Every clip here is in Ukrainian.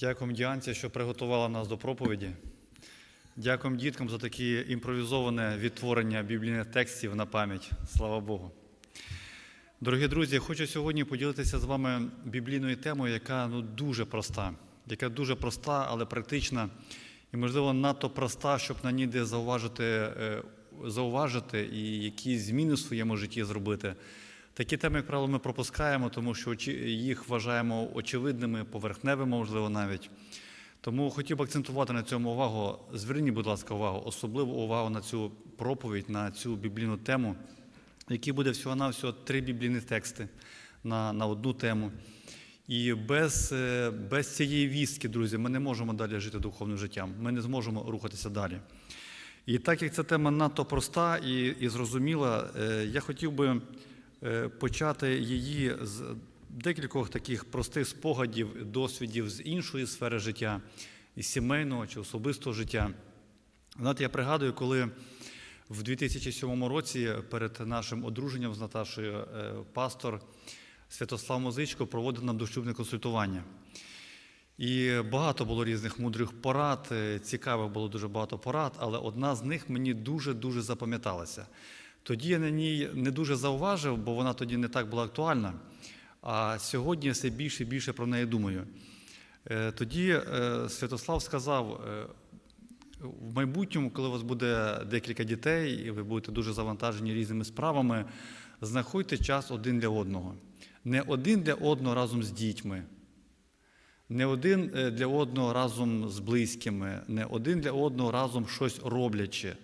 Дякуємо Діанці, що приготувала нас до проповіді. Дякуємо діткам за таке імпровізоване відтворення біблійних текстів на пам'ять. Слава Богу. Дорогі друзі, я хочу сьогодні поділитися з вами біблійною темою, яка ну, дуже проста, яка дуже проста, але практична і, можливо, надто проста, щоб на ній де зауважити, е, зауважити і якісь зміни в своєму житті зробити. Такі теми, як правило, ми пропускаємо, тому що їх вважаємо очевидними, поверхневими, можливо, навіть. Тому хотів би акцентувати на цьому увагу. Зверніть, будь ласка, увагу, особливу увагу на цю проповідь, на цю біблійну тему, в якій буде всього-навсього три біблійні тексти на, на одну тему. І без, е, без цієї вістки, друзі, ми не можемо далі жити духовним життям. Ми не зможемо рухатися далі. І так як ця тема надто проста і, і зрозуміла, е, я хотів би почати її з декількох таких простих спогадів, досвідів з іншої сфери життя, із сімейного чи особистого життя. Знаєте, я пригадую, коли в 2007 році перед нашим одруженням з Наташою е, пастор Святослав Мозичко проводив нам дошлюбне консультування. І багато було різних мудрих порад, е, цікавих було дуже багато порад, але одна з них мені дуже-дуже запам'яталася. Тоді я на ній не дуже зауважив, бо вона тоді не так була актуальна. А сьогодні я все більше і більше про неї думаю. Е, Тоді е, Святослав сказав: е, в майбутньому, коли у вас буде декілька дітей, і ви будете дуже завантажені різними справами, знаходьте час один для одного. Не один для одного разом з дітьми, не один е, для одного разом з близькими, не один для одного разом щось роблячи,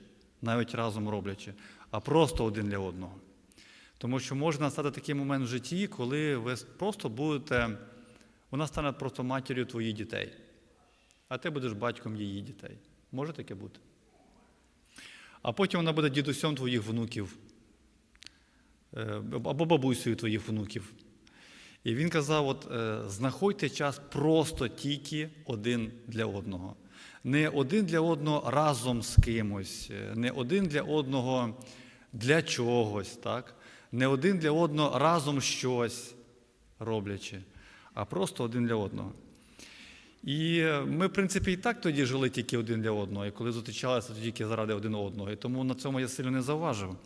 навіть разом роблячи, а просто один для одного. Тому що може настати такий момент в житті, коли ви просто будете, вона стане просто матір'ю твоїх дітей, а ти будеш батьком її дітей. Може таке бути? А потім вона буде дідусем твоїх внуків е, або бабусею твоїх внуків. І він казав: от, е, знаходьте час просто тільки один для одного. Не один для одного разом з кимось, е, не один для одного для чогось, так? не один для одного разом щось роблячи, а просто один для одного. І е, ми, в принципі, і так тоді жили тільки один для одного, і коли зустрічалися, то тільки заради один одного. І тому на цьому я сильно не заважив.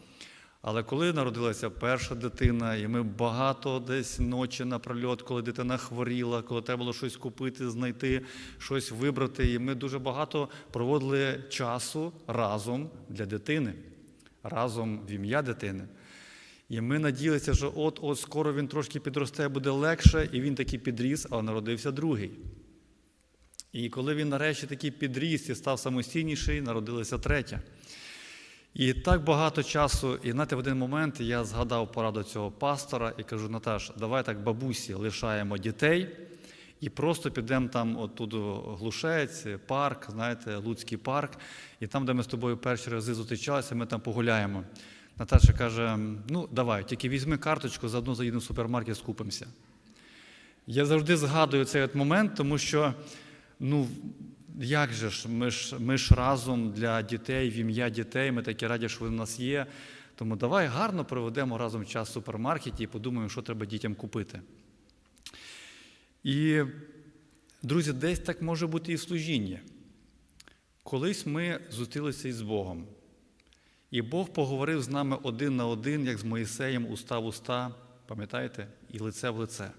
Але коли народилася перша дитина, і ми багато десь ночі напрольот, коли дитина хворіла, коли треба було щось купити, знайти, щось вибрати, і ми дуже багато проводили часу разом для дитини, разом в ім'я дитини. І ми надіялися, що от-от скоро він трошки підросте, буде легше, і він таки підріс, а народився другий. І коли він нарешті таки підріс і став самостійніший, народилася третя. І так багато часу, і знаєте, в один момент я згадав пораду цього пастора і кажу: Наташ, давай так бабусі лишаємо дітей і просто підемо там, отут глушець, парк, знаєте, Луцький парк, і там, де ми з тобою перші рази зустрічалися, ми там погуляємо. Наташа каже: ну, давай, тільки візьми карточку, заодно заїдемо в супермаркет, скупимося. Я завжди згадую цей от момент, тому що, ну, як же ж, ми ж, ми ж разом для дітей, в ім'я дітей, ми такі раді, що вони в нас є. Тому давай гарно проведемо разом час в супермаркеті і подумаємо, що треба дітям купити. І, друзі, десь так може бути і в служінні. Колись ми зустрілися із Богом, і Бог поговорив з нами один на один, як з Моїсеєм, уста в уста, пам'ятаєте, і лице в лице.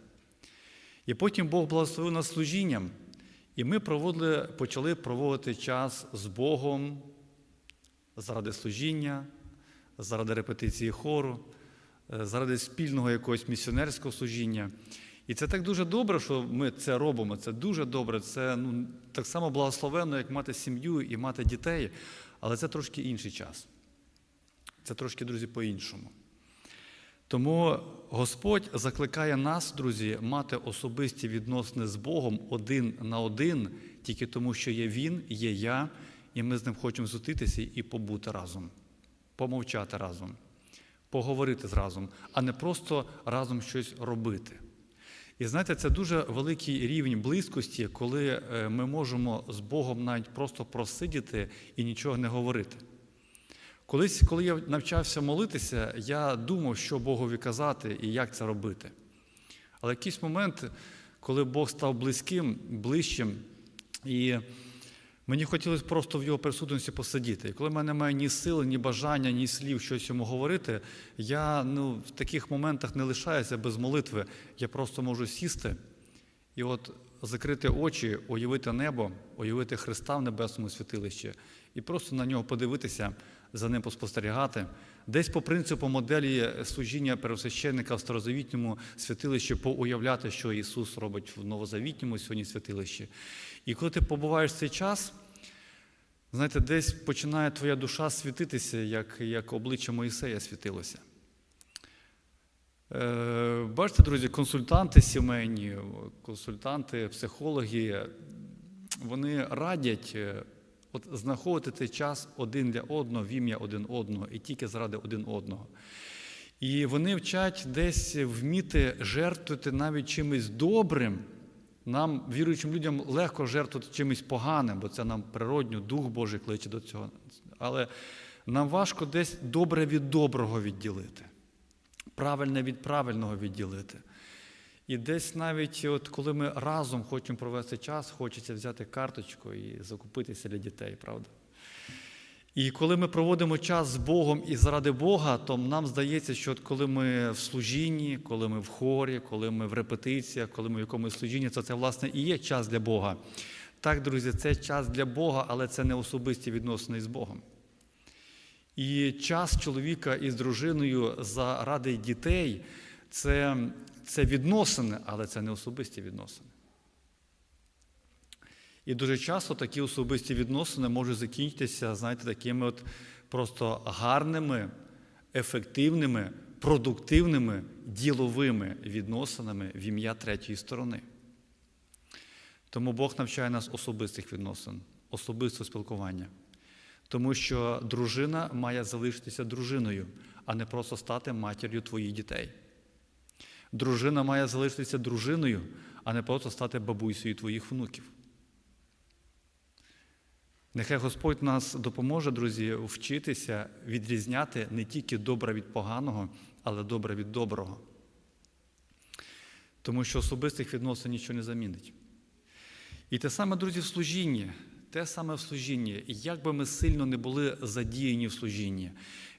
І потім Бог благословив нас служінням, і ми проводили, почали проводити час з Богом заради служіння, заради репетиції хору, е, заради спільного якогось місіонерського служіння. І це так дуже добре, що ми це робимо. Це дуже добре. Це ну, так само благословенно, як мати сім'ю і мати дітей, але це трошки інший час. Це трошки, друзі, по-іншому. Тому Господь закликає нас, друзі, мати особисті відносини з Богом один на один, тільки тому, що є Він, є я, і ми з ним хочемо зустрітися і побути разом, помовчати разом, поговорити разом, а не просто разом щось робити. І знаєте, це дуже великий рівень близькості, коли е, ми можемо з Богом навіть просто просидіти і нічого не говорити. Колись, коли я навчався молитися, я думав, що Богові казати і як це робити. Але якийсь момент, коли Бог став близьким, ближчим, і мені хотілося просто в його присутності посидіти. І коли в мене немає ні сили, ні бажання, ні слів щось йому говорити, я ну, в таких моментах не лишаюся без молитви. Я просто можу сісти і от закрити очі, уявити небо, уявити Христа в небесному святилищі і просто на нього подивитися, за ним поспостерігати. Десь по принципу моделі служіння первосвященника в старозавітньому святилищі поуявляти, що Ісус робить в новозавітньому сьогодні святилищі. І коли ти побуваєш в цей час, знаєте, десь починає твоя душа світитися, як, як обличчя Моїсея світилося. Е, Бачите, друзі, консультанти сімейні, консультанти, психологи, вони радять е, от знаходити цей час один для одного, в ім'я один одного і тільки заради один одного. І вони вчать десь вміти жертвувати навіть чимось добрим. Нам, віруючим людям, легко жертвувати чимось поганим, бо це нам природньо, Дух Божий кличе до цього. Але нам важко десь добре від доброго відділити, правильне від правильного відділити. І десь навіть, от коли ми разом хочемо провести час, хочеться взяти карточку і закупитися для дітей, правда? І коли ми проводимо час з Богом і заради Бога, то нам здається, що от коли ми в служінні, коли ми в хорі, коли ми в репетиціях, коли ми в якомусь служінні, то це, власне, і є час для Бога. Так, друзі, це час для Бога, але це не особисті відносини з Богом. І час чоловіка із дружиною заради дітей це, це відносини, але це не особисті відносини. І дуже часто такі особисті відносини можуть закінчитися, знаєте, такими от просто гарними, ефективними, продуктивними, діловими відносинами в ім'я третьої сторони. Тому Бог навчає нас особистих відносин, особистого спілкування. Тому що дружина має залишитися дружиною, а не просто стати матір'ю твоїх дітей. Дружина має залишитися дружиною, а не просто стати бабусею твоїх внуків. Нехай Господь нас допоможе, друзі, вчитися відрізняти не тільки добре від поганого, але добре від доброго. Тому що особистих відносин нічого не замінить. І те саме, друзі, в служінні, те саме в служінні. Як би ми сильно не були задіяні в служінні,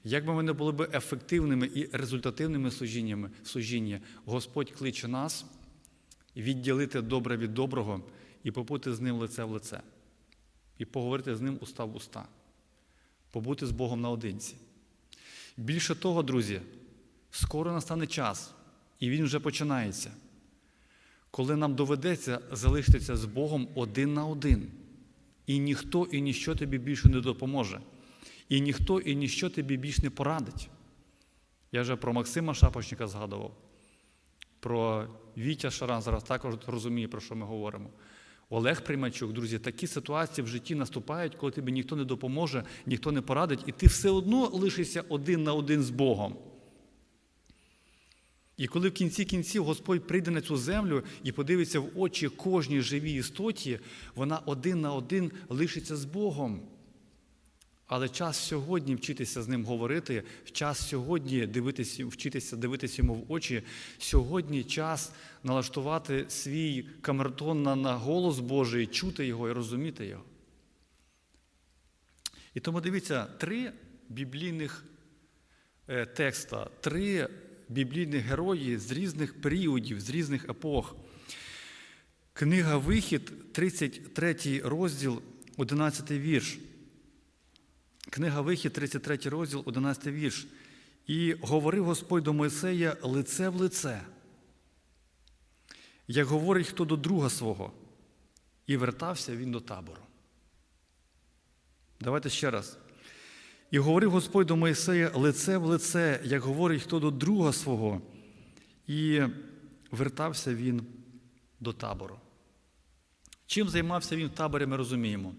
як би ми не були б ефективними і результативними служіннями, в служінні, Господь кличе нас відділити добре від доброго і побути з ним лице в лице і поговорити з ним уста в уста, побути з Богом наодинці. Більше того, друзі, скоро настане час, і він вже починається, коли нам доведеться залишитися з Богом один на один. І ніхто і ніщо тобі більше не допоможе. І ніхто і ніщо тобі більше не порадить. Я вже про Максима Шапочника згадував, про Вітя Шаран зараз також розуміє, про що ми говоримо. Олег Приймачук, друзі, такі ситуації в житті наступають, коли тобі ніхто не допоможе, ніхто не порадить, і ти все одно лишишся один на один з Богом. І коли в кінці кінців Господь прийде на цю землю і подивиться в очі кожній живій істоті, вона один на один лишиться з Богом. Але час сьогодні вчитися з ним говорити, час сьогодні дивитися, вчитися дивитися йому в очі. Сьогодні час налаштувати свій камертон на, на голос Божий, чути його і розуміти його. І тому дивіться, три біблійних е, текста, три біблійних герої з різних періодів, з різних епох. Книга Вихід, 33 розділ, 11 вірш. Книга Вихід, 33 розділ, 11 вірш. І говорив Господь до Мойсея лице в лице, як говорить хто до друга свого, і вертався він до табору. Давайте ще раз. І говорив Господь до Моїсея лице в лице, як говорить хто до друга свого, і вертався він до табору. Чим займався він в таборі, ми розуміємо.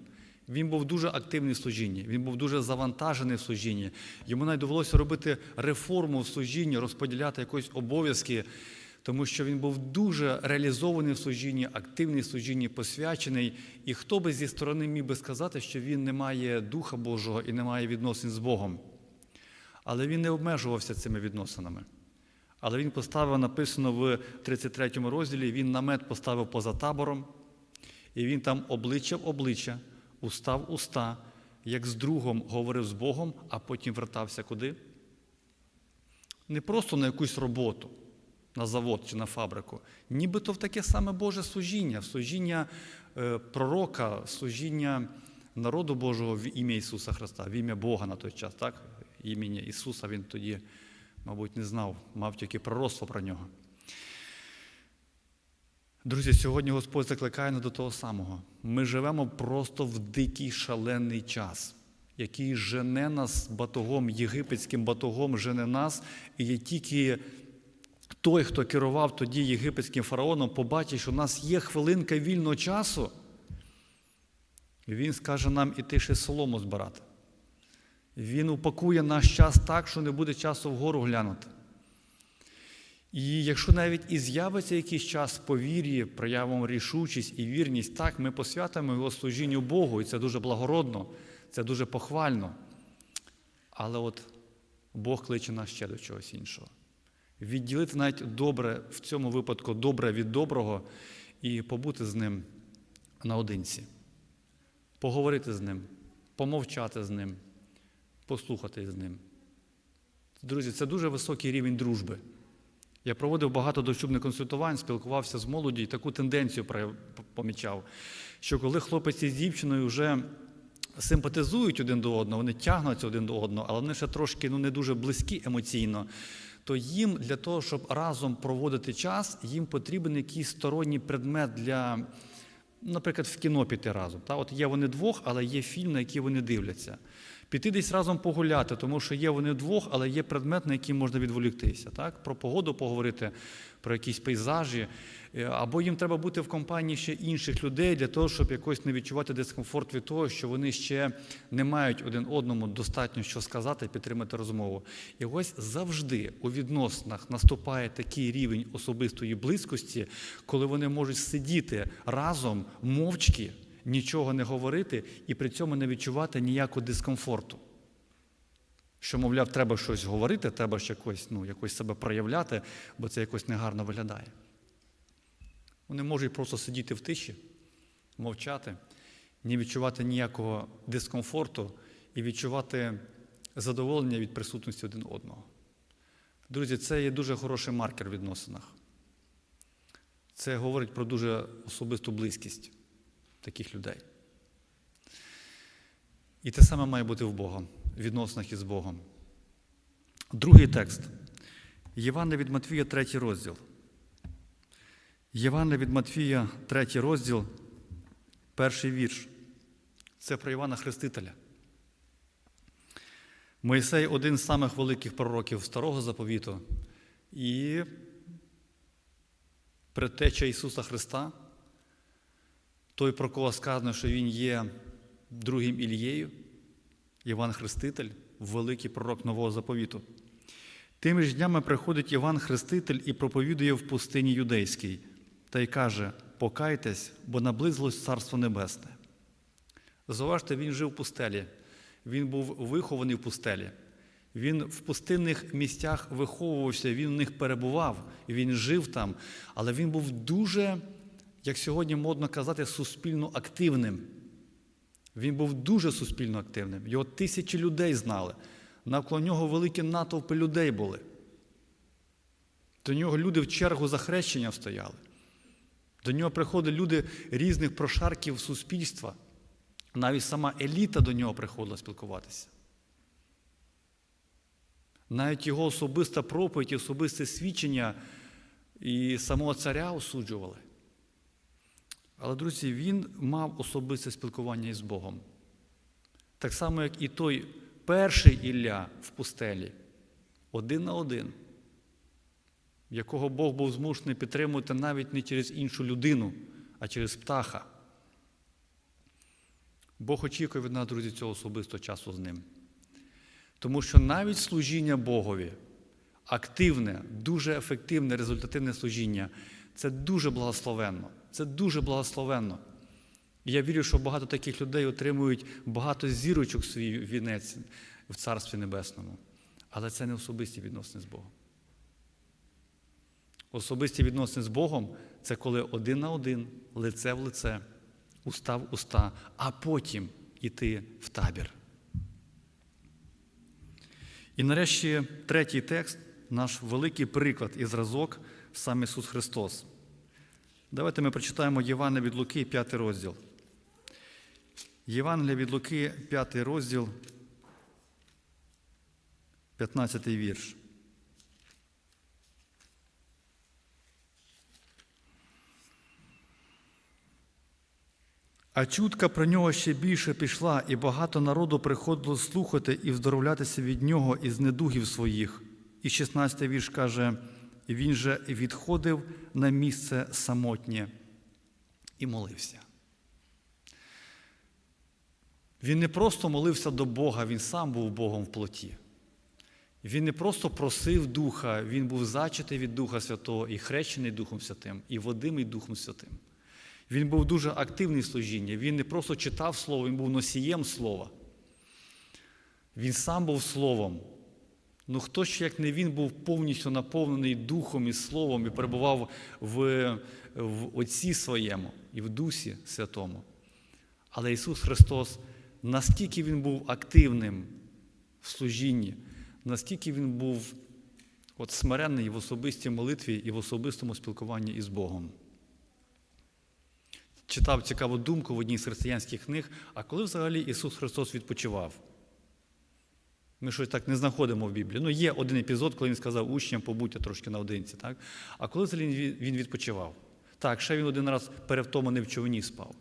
Він був дуже активний в служінні, він був дуже завантажений в служінні. Йому навіть довелося робити реформу в служінні, розподіляти якісь обов'язки, тому що він був дуже реалізований в служінні, активний в служінні, посвячений. І хто би зі сторони міг би сказати, що він не має Духа Божого і не має відносин з Богом. Але він не обмежувався цими відносинами. Але він поставив, написано в 33 розділі, він намет поставив поза табором, і він там обличчя в обличчя, уста в уста, як з другом говорив з Богом, а потім вертався куди? Не просто на якусь роботу, на завод чи на фабрику, нібито в таке саме Боже служіння, в служіння е, пророка, служіння народу Божого в ім'я Ісуса Христа, в ім'я Бога на той час, так? Ім'я Ісуса він тоді, мабуть, не знав, мав тільки пророцтво про нього. Друзі, сьогодні Господь закликає нас до того самого. Ми живемо просто в дикий шалений час, який жене нас батогом, єгипетським батогом жене нас, і є тільки той, хто керував тоді єгипетським фараоном, побачить, що у нас є хвилинка вільного часу, він скаже нам іти ще солому збирати. Він упакує наш час так, що не буде часу вгору глянути. І якщо навіть і з'явиться якийсь час по вірі, проявимо рішучість і вірність, так, ми посвятимо його служінню Богу, і це дуже благородно, це дуже похвально. Але от Бог кличе нас ще до чогось іншого. Відділити навіть добре, в цьому випадку добре від доброго і побути з ним наодинці, поговорити з ним, помовчати з ним, послухати з ним. Друзі, це дуже високий рівень дружби. Я проводив багато дошлюбних консультувань, спілкувався з молоді і таку тенденцію помічав, що коли хлопець із дівчиною вже симпатизують один до одного, вони тягнуться один до одного, але вони ще трошки ну, не дуже близькі емоційно, то їм для того, щоб разом проводити час, їм потрібен якийсь сторонній предмет для, наприклад, в кіно піти разом. Та? От є вони двох, але є фільм, на який вони дивляться. Піти десь разом погуляти, тому що є вони двох, але є предмет, на який можна відволіктися. Так? Про погоду поговорити, про якісь пейзажі. Е, Або їм треба бути в компанії ще інших людей для того, щоб якось не відчувати дискомфорт від того, що вони ще не мають один одному достатньо що сказати, підтримати розмову. І ось завжди у відносинах наступає такий рівень особистої близькості, коли вони можуть сидіти разом мовчки нічого не говорити і при цьому не відчувати ніякого дискомфорту. Що, мовляв, треба щось говорити, треба ж якось, ну, якось себе проявляти, бо це якось негарно виглядає. Вони можуть просто сидіти в тиші, мовчати, не відчувати ніякого дискомфорту і відчувати задоволення від присутності один одного. Друзі, це є дуже хороший маркер в відносинах. Це говорить про дуже особисту близькість таких людей. І те саме має бути в Богом, в відносинах із Богом. Другий текст. Євангелія від Матвія, третій розділ. Євангелія від Матвія, третій розділ, перший вірш. Це про Івана Хрестителя. Моїсей один з самих великих пророків Старого заповіту. І предтеча Ісуса Христа той, про кого сказано, що він є другим Ілією, Іван Хреститель, великий пророк нового заповіту. Тими ж днями приходить Іван Хреститель і проповідує в пустині юдейській та й каже: Покайтесь, бо наблизилось Царство Небесне. Зауважте, він жив в пустелі, він був вихований в пустелі. Він в пустинних місцях виховувався, він в них перебував, він жив там, але він був дуже як сьогодні модно казати, суспільно активним. Він був дуже суспільно активним. Його тисячі людей знали. Навколо нього великі натовпи людей були. До нього люди в чергу за хрещенням стояли. До нього приходили люди різних прошарків суспільства. Навіть сама еліта до нього приходила спілкуватися. Навіть його особиста проповідь, особисте свідчення і самого царя осуджували. Але, друзі, він мав особисте спілкування із Богом. Так само, як і той перший Ілля в пустелі, один на один, якого Бог був змушений підтримувати навіть не через іншу людину, а через птаха. Бог очікує від нас, друзі, цього особистого часу з ним. Тому що навіть служіння Богові, активне, дуже ефективне, результативне служіння це дуже благословенно. Це дуже благословенно. І я вірю, що багато таких людей отримують багато зірочок свій вінець в Царстві Небесному. Але це не особисті відносини з Богом. Особисті відносини з Богом це коли один на один, лице в лице, уста в уста, а потім іти в табір. І нарешті третій текст, наш великий приклад і зразок, сам Ісус Христос. Давайте ми прочитаємо Євангелія від Луки, 5 розділ. Євангелія від Луки, 5 розділ, 15 вірш. А чутка про нього ще більше пішла, і багато народу приходило слухати і вздоровлятися від нього із недугів своїх. І 16 вірш каже: він же відходив на місце самотнє і молився. Він не просто молився до Бога, він сам був Богом в плоті. Він не просто просив Духа, він був зачатий від Духа Святого і хрещений Духом Святим, і водимий Духом Святим. Він був дуже активний в служінні. Він не просто читав Слово, він був носієм Слова. Він сам був Словом. Ну хто ж, як не він, був повністю наповнений Духом і Словом і перебував в, в Отці своєму і в Дусі Святому. Але Ісус Христос, наскільки Він був активним в служінні, наскільки Він був от смиренний в особистій молитві і в особистому спілкуванні із Богом. Читав цікаву думку в одній з християнських книг, а коли взагалі Ісус Христос відпочивав? Ми щось так не знаходимо в Біблії. Ну, є один епізод, коли він сказав учням, побудьте трошки наодинці. Так? А коли він відпочивав? Так, ще він один раз перевтоманий в човні спав.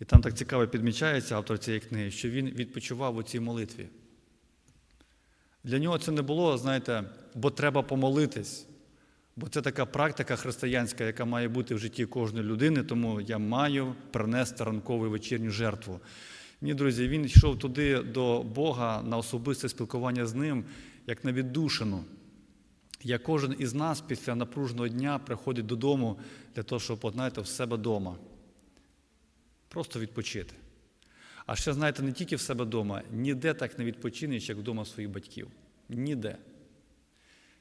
І там так цікаво підмічається автор цієї книги, що він відпочивав у цій молитві. Для нього це не було, знаєте, бо треба помолитись. Бо це така практика християнська, яка має бути в житті кожної людини, тому я маю принести ранкову вечірню жертву. Ні, друзі, він йшов туди до Бога на особисте спілкування з ним, як на віддушину. Як кожен із нас після напруженого дня приходить додому для того, щоб, знаєте, в себе вдома. Просто відпочити. А ще, знаєте, не тільки в себе вдома, ніде так не відпочинеш, як вдома своїх батьків. Ніде.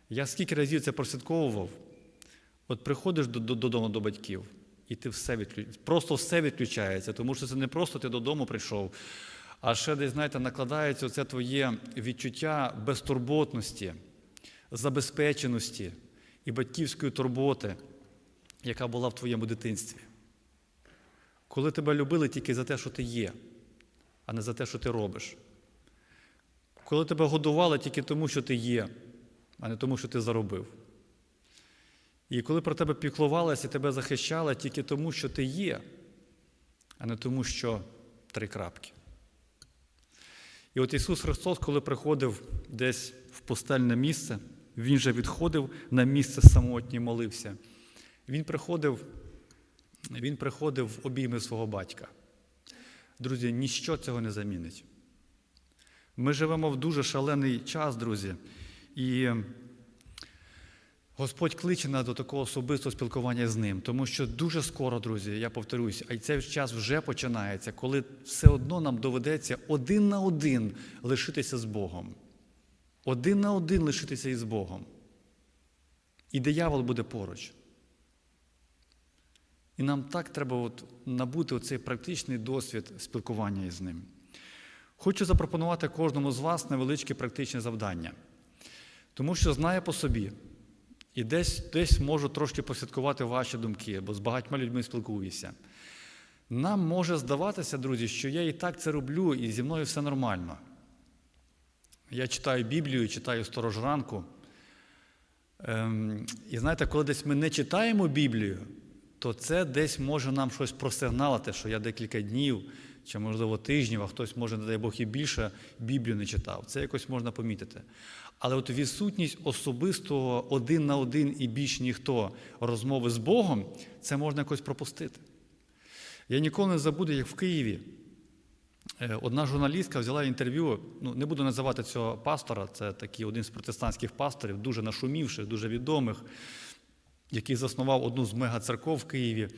Я скільки разів це прослідковував, от приходиш додому до батьків, і ти все відключаєш. Просто все відключається, тому що це не просто ти додому прийшов, а ще десь, знаєте, накладається це твоє відчуття безтурботності, забезпеченості і батьківської турботи, яка була в твоєму дитинстві. Коли тебе любили тільки за те, що ти є, а не за те, що ти робиш. Коли тебе годували тільки тому, що ти є а не тому, що ти заробив. І коли про тебе піклувалася і тебе захищала тільки тому, що ти є, а не тому, що три крапки. І от Ісус Христос, коли приходив десь в пустельне місце, Він же відходив на місце самотнє молився. Він приходив, він приходив в обійми свого батька. Друзі, ніщо цього не замінить. Ми живемо в дуже шалений час, друзі. І Господь кличе нас до такого особистого спілкування з ним, тому що дуже скоро, друзі, я повторюсь, а цей час вже починається, коли все одно нам доведеться один на один лишитися з Богом. Один на один лишитися із Богом. І диявол буде поруч. І нам так треба от набути оцей практичний досвід спілкування із ним. Хочу запропонувати кожному з вас невеличке практичне завдання. Тому що знає по собі. І десь десь можу трошки посвяткувати ваші думки, бо з багатьма людьми спілкуюся. Нам може здаватися, друзі, що я і так це роблю, і зі мною все нормально. Я читаю Біблію, читаю сторож ранку. Ем, і знаєте, коли десь ми не читаємо Біблію, то це десь може нам щось просигналити, що я декілька днів чи, можливо, тижнів, а хтось може, не дай Бог, і більше Біблію не читав. Це якось можна помітити. Але от відсутність особистого один на один і більш ніхто розмови з Богом, це можна якось пропустити. Я ніколи не забуду, як в Києві е, одна журналістка взяла інтерв'ю, ну не буду називати цього пастора, це такий один з протестантських пасторів, дуже нашумівших, дуже відомих, який заснував одну з мегацерков в Києві.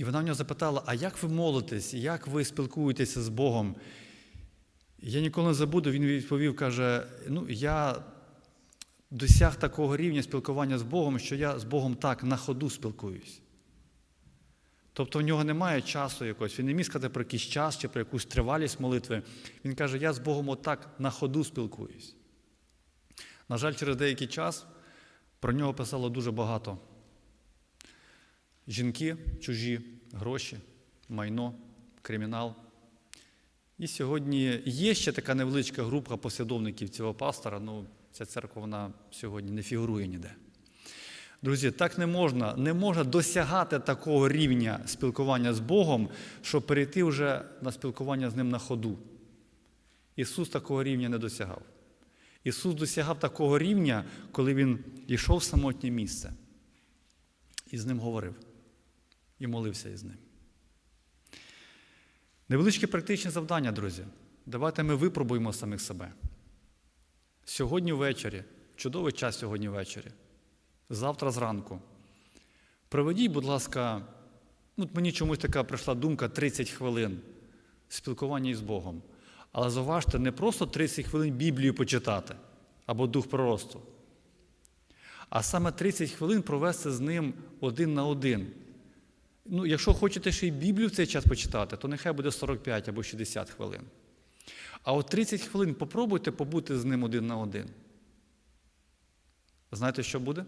І вона в нього запитала: а як ви молитесь, як ви спілкуєтеся з Богом? Я ніколи не забуду, він відповів, каже: ну, я досяг такого рівня спілкування з Богом, що я з Богом так на ходу спілкуюсь. Тобто в нього немає часу якогось, він не міг сказати про якийсь час чи про якусь тривалість молитви. Він каже, я з Богом отак на ходу спілкуюсь. На жаль, через деякий час про нього писало дуже багато. Жінки, чужі, гроші, майно, кримінал. І сьогодні є ще така невеличка група послідовників цього пастора, ну ця церква вона сьогодні не фігурує ніде. Друзі, так не можна, не можна досягати такого рівня спілкування з Богом, щоб перейти вже на спілкування з Ним на ходу. Ісус такого рівня не досягав. Ісус досягав такого рівня, коли Він йшов в самотнє місце і з ним говорив, і молився із ним. Невеличке практичне завдання, друзі. Давайте ми випробуємо самих себе. Сьогодні ввечері, чудовий час сьогодні ввечері, завтра зранку. Проведіть, будь ласка, ну, мені чомусь така прийшла думка 30 хвилин спілкування із Богом. Але зауважте, не просто 30 хвилин Біблію почитати або дух проросту, а саме 30 хвилин провести з ним один на один. Ну, якщо хочете ще й Біблію в цей час почитати, то нехай буде 45 або 60 хвилин. А от 30 хвилин попробуйте побути з ним один на один. Знаєте, що буде?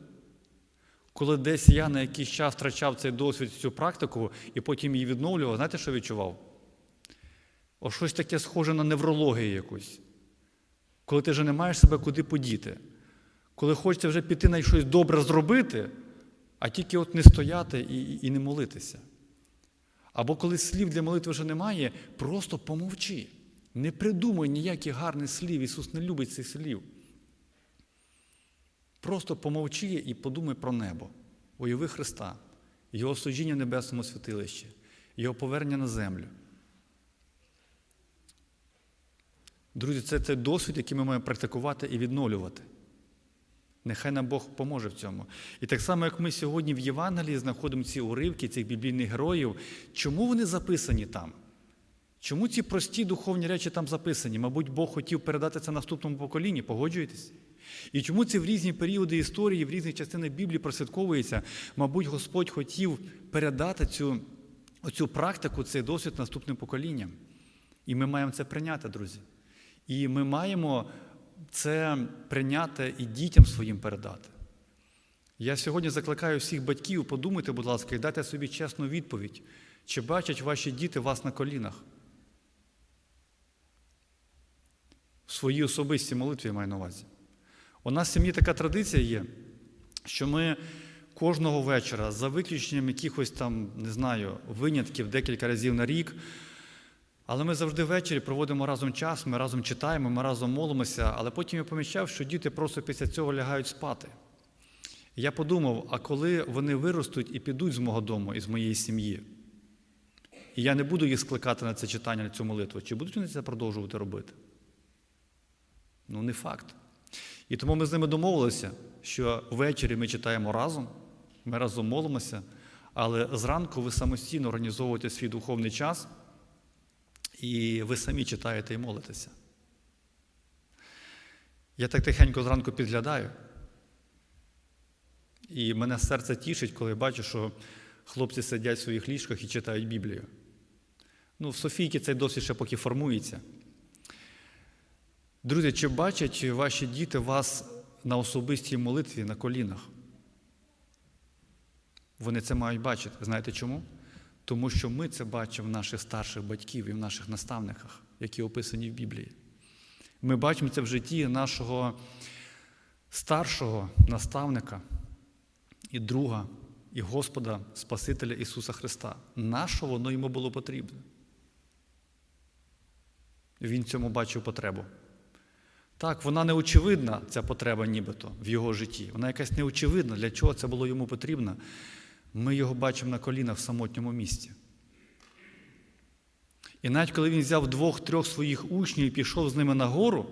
Коли десь я на якийсь час втрачав цей досвід, цю практику, і потім її відновлював, знаєте, що відчував? О, щось таке схоже на неврологію якусь. Коли ти вже не маєш себе куди подіти, коли хочеться вже піти на щось добре зробити, а тільки от не стояти і, і не молитися. Або коли слів для молитви вже немає, просто помовчи. Не придумай ніяких гарних слів. Ісус не любить цих слів. Просто помовчи і подумай про небо. Уяви Христа, Його служіння в небесному святилищі, Його повернення на землю. Друзі, це той досвід, який ми маємо практикувати і відновлювати. Нехай нам Бог поможе в цьому. І так само, як ми сьогодні в Євангелії знаходимо ці уривки цих біблійних героїв, чому вони записані там? Чому ці прості духовні речі там записані? Мабуть, Бог хотів передати це наступному поколінні, погоджуєтесь? І чому це в різні періоди історії, в різних частинах Біблії прослідковується? Мабуть, Господь хотів передати цю, оцю практику, цей досвід наступним поколінням. І ми маємо це прийняти, друзі. І ми маємо це прийняти і дітям своїм передати. Я сьогодні закликаю всіх батьків, подумайте, будь ласка, і дайте собі чесну відповідь, чи бачать ваші діти вас на колінах? В своїй особистій молитві я маю на увазі. У нас в сім'ї така традиція є, що ми кожного вечора, за виключенням якихось там, не знаю, винятків декілька разів на рік, але ми завжди ввечері проводимо разом час, ми разом читаємо, ми разом молимося, але потім я помічав, що діти просто після цього лягають спати. Я подумав, а коли вони виростуть і підуть з мого дому і з моєї сім'ї, і я не буду їх скликати на це читання, на цю молитву, чи будуть вони це продовжувати робити? Ну, не факт. І тому ми з ними домовилися, що ввечері ми читаємо разом, ми разом молимося, але зранку ви самостійно організовуєте свій духовний час, і ви самі читаєте і молитеся. Я так тихенько зранку підглядаю, і мене серце тішить, коли бачу, що хлопці сидять в своїх ліжках і читають Біблію. Ну, в Софійці цей досвід ще поки формується. Друзі, чи бачать ваші діти вас на особистій молитві на колінах? Вони це мають бачити. Знаєте чому? Тому що ми це бачимо в наших старших батьків і в наших наставниках, які описані в Біблії. Ми бачимо це в житті нашого старшого наставника і друга, і Господа, Спасителя Ісуса Христа. Нащо воно йому було потрібно? Він цьому бачив потребу. Так, вона не очевидна, ця потреба нібито в його житті. Вона якась неочевидна, для чого це було йому потрібно. Ми його бачимо на колінах в самотньому місці. І навіть коли він взяв двох-трьох своїх учнів і пішов з ними на гору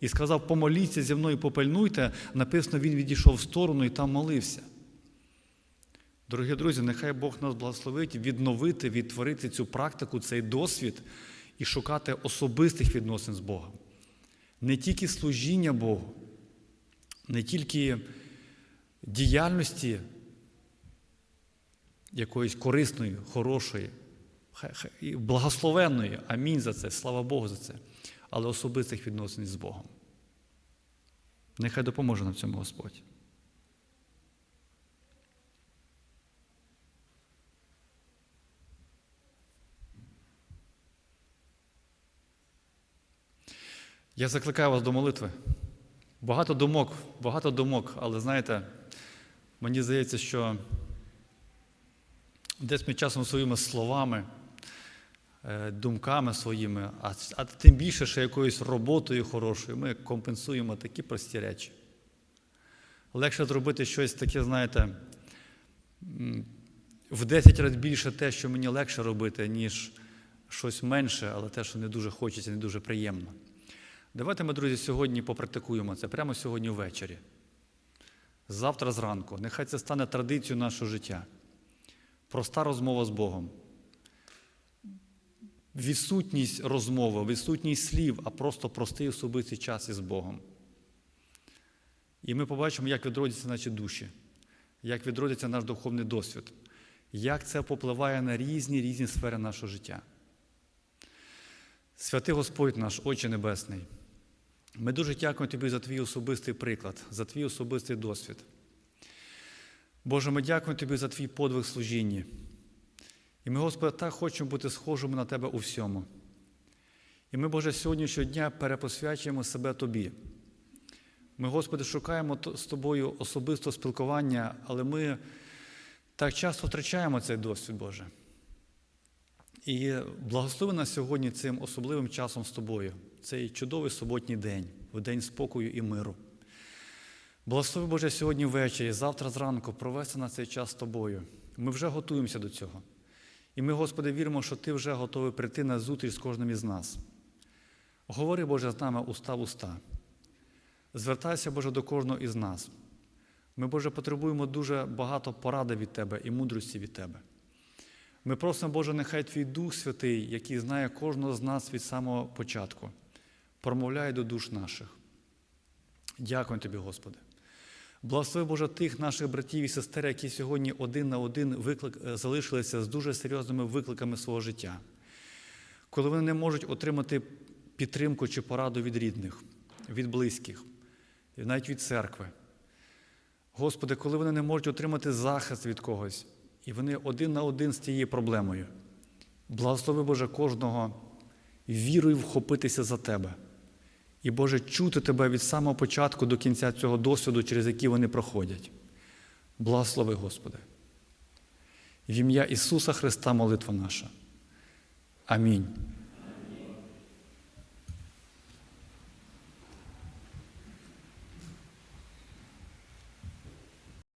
і сказав, помоліться зі мною, попильнуйте, написано, він відійшов в сторону і там молився. Дорогі друзі, нехай Бог нас благословить відновити, відтворити цю практику, цей досвід і шукати особистих відносин з Богом. Не тільки служіння Богу, не тільки діяльності якоїсь корисної, хорошої, благословенної. Амінь за це, слава Богу за це, але особистих відносин з Богом. Нехай допоможе нам цьому Господь. Я закликаю вас до молитви. Багато думок, багато думок, але знаєте, мені здається, що десь ми часом своїми словами, е, думками своїми, а, тим більше ще якоюсь роботою хорошою, ми компенсуємо такі прості речі. Легше зробити щось таке, знаєте, в 10 разів більше те, що мені легше робити, ніж щось менше, але те, що не дуже хочеться, не дуже приємно. Давайте ми, друзі, сьогодні попрактикуємо це прямо сьогодні ввечері. Завтра зранку. Нехай це стане традицією нашого життя. Проста розмова з Богом. Відсутність розмови, відсутність слів, а просто простий особистий час із Богом. І ми побачимо, як відродяться наші душі, як відродиться наш духовний досвід, як це попливає на різні різні сфери нашого життя. Святий Господь наш, Отче Небесний, ми дуже дякуємо Тобі за твій особистий приклад, за твій особистий досвід. Боже, ми дякуємо Тобі за твій подвиг в служінні. І ми, Господи, так хочемо бути схожими на Тебе у всьому. І ми, Боже, сьогодні щодня перепосвячуємо себе Тобі. Ми, Господи, шукаємо з Тобою особисто спілкування, але ми так часто втрачаємо цей досвід, Боже. І благослови нас сьогодні цим особливим часом з тобою, цей чудовий суботній день, в день спокою і миру. Благослови Боже сьогодні ввечері, завтра зранку провести на цей час з тобою. Ми вже готуємося до цього. І ми, Господи, віримо, що Ти вже готовий прийти на зустріч з кожним із нас. Говори, Боже, з нами уста в уста. Звертайся, Боже, до кожного із нас. Ми, Боже, потребуємо дуже багато поради від Тебе і мудрості від Тебе. Ми просимо, Боже, нехай Твій Дух Святий, який знає кожного з нас від самого початку, промовляє до душ наших. Дякую Тобі, Господи. Благослови, Боже, тих наших братів і сестер, які сьогодні один на один виклик, е, залишилися з дуже серйозними викликами свого життя, коли вони не можуть отримати підтримку чи пораду від рідних, від близьких, навіть від церкви. Господи, коли вони не можуть отримати захист від когось, і вони один на один з тією проблемою. Благослови, Боже, кожного вірою вхопитися за Тебе. І, Боже, чути Тебе від самого початку до кінця цього досвіду, через який вони проходять. Благослови, Господи. В ім'я Ісуса Христа молитва наша. Амінь.